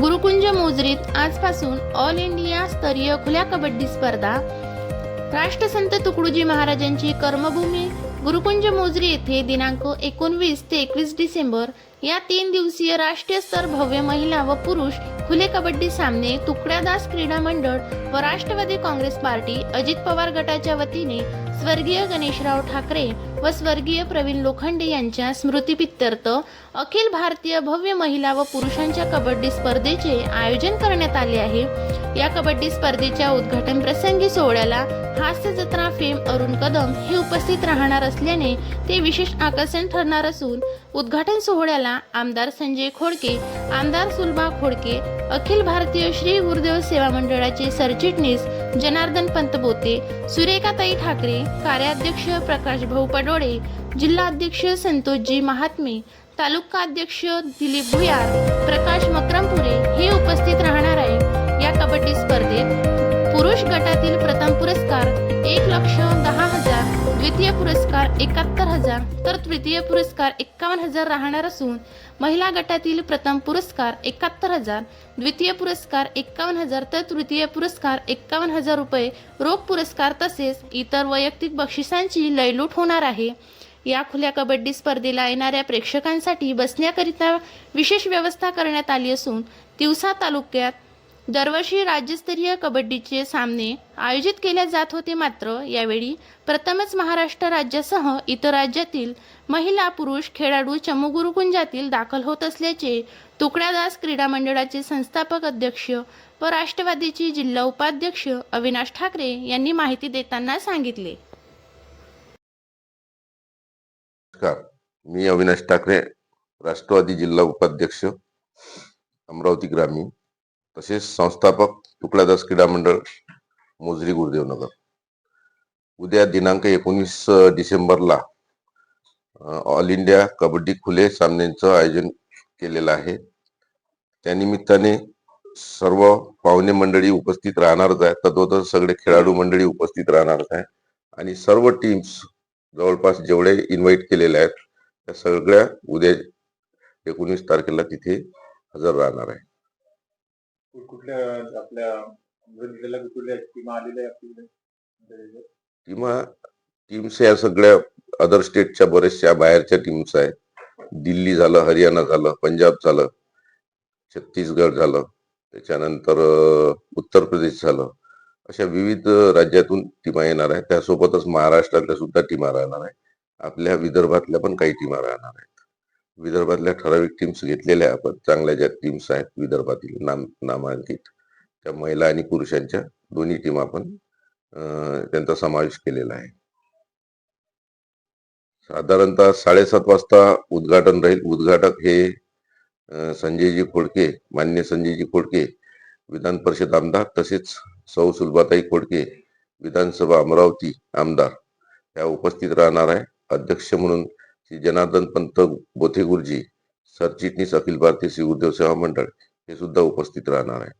गुरुकुंज मोजरीत आजपासून all India स्तरीय खुल्या कबड्डी स्पर्धा. राष्ट्रसंत तुकडोजी महाराजांची कर्मभूमी गुरुकुंज मोजरी येथे दिनांक एकोणवीस ते एकवीस डिसेंबर या तीन दिवसीय राष्ट्रीय स्तर भव्य महिला व पुरुष खुले कबड्डी सामने तुकड्यादास क्रीडा मंडळ व राष्ट्रवादी काँग्रेस पार्टी अजित पवार गटाच्या वतीने स्वर्गीय गणेशराव ठाकरे व स्वर्गीय प्रवीण लोखंडे यांच्या स्मृतीपित्यर्थ अखिल भारतीय भव्य महिला व पुरुषांच्या कबड्डी स्पर्धेचे आयोजन करण्यात आले आहे. या कबड्डी स्पर्धेच्या उद्घाटन प्रसंगी सोहळ्याला हास्य जत्रा फेम अरुण कदम हे उपस्थित राहणार असल्याने ते विशेष आकर्षण ठरणार असून उद्घाटन सोहळ्याला आमदार संजय खोडके आमदार सुलभा खोडके अखिल भारतीय श्री गुरुदेव सेवा मंडळाचे सरचिटणीस जनार्दन पंतबोते सुरेखाताई ठाकरे कार्याध्यक्ष प्रकाश भाऊ पडोळे जिल्हाध्यक्ष संतोषजी महात्मे तालुका अध्यक्ष दिलीप भुयार प्रकाश मक्रमपुरे हे उपस्थित राहणार आहे या कबड्डी स्पर्धेत पुरुष गटातील प्रथम पुरस्कार एक लक्ष द्वितीय पुरस्कार एकाहत्तर हजार तर तृतीय पुरस्कार एक्कावन्न हजार राहणार असून महिला गटातील प्रथम पुरस्कार एकाहत्तर हजार द्वितीय पुरस्कार एक्कावन्न हजार तर तृतीय पुरस्कार एक्कावन्न हजार रुपये रोख पुरस्कार तसेच इतर वैयक्तिक बक्षिसांची लयलूट होणार आहे. या खुल्या कबड्डी स्पर्धेला येणाऱ्या प्रेक्षकांसाठी बसण्याकरिता विशेष व्यवस्था करण्यात आली असून तिवसा तालुक्यात दरवर्षी राज्यस्तरीय कबड्डीचे सामने आयोजित केले जात होते मात्र यावेळी प्रथमच महाराष्ट्र राज्यासह इतर राज्यातील महिला पुरुष खेळाडू चमुगुरुकुंजातील दाखल होत असल्याचे तुकड्यादास क्रीडा मंडळाचे संस्थापक अध्यक्ष व राष्ट्रवादीचे जिल्हा उपाध्यक्ष अविनाश ठाकरे यांनी माहिती देताना सांगितले. नमस्कार. मी अविनाश ठाकरे राष्ट्रवादी जिल्हा उपाध्यक्ष अमरावती ग्रामीण. तसेच संस्थापक तुकडादास क्रीडा मंडळ मोजरी गुरुदेवनगर. उद्या दिनांक एकोणीस डिसेंबरला ऑल इंडिया कबड्डी खुले सामन्यांचं आयोजन केलेलं आहे. त्यानिमित्ताने सर्व पाहुणे मंडळी उपस्थित राहणारच आहे तद्वतच सगळे खेळाडू मंडळी उपस्थित राहणारच आहे आणि सर्व टीम्स जवळपास जेवढे इन्व्हाइट केलेले आहेत त्या सगळ्या उद्या एकोणीस तारखेला तिथे हजर राहणार आहे कुठल्या आपल्या अमृतला कुठल्या टीम आलेल्या आहे आपल्याकडे टीमा टीम्स या सगळ्या अदर स्टेटच्या बऱ्याचशा बाहेरच्या टीम्स आहेत. दिल्ली झालं हरियाणा झालं पंजाब झालं छत्तीसगड झालं त्याच्यानंतर उत्तर प्रदेश झालं. अशा विविध राज्यातून टीमा येणार आहेत. त्यासोबतच महाराष्ट्रातल्या सुद्धा टीमा राहणार आहे आपल्या विदर्भातल्या पण काही टीमा राहणार आहेत. विदर्भातल्या ठराविक टीम्स घेतलेल्या आपण. चांगल्या ज्या टीम्स आहेत विदर्भातील नाम नामांकित त्या महिला आणि पुरुषांच्या दोन्ही टीम आपण त्यांचा समावेश केलेला आहे. साधारणतः साडेसात वाजता उद्घाटन राहील. उद्घाटक हे संजयजी खोडके मान्य संजयजी खोडके विधान परिषद आमदार तसेच सौ सुलभाताई खोडके विधानसभा अमरावती आमदार त्या उपस्थित राहणार आहे. अध्यक्ष म्हणून श्री जनार्दन पंत बोथेगुरुजी सरचिटणीस अखिल भारतीय श्री गुरुदेव सेवा मंडळ हे सुद्धा उपस्थित राहणार आहे.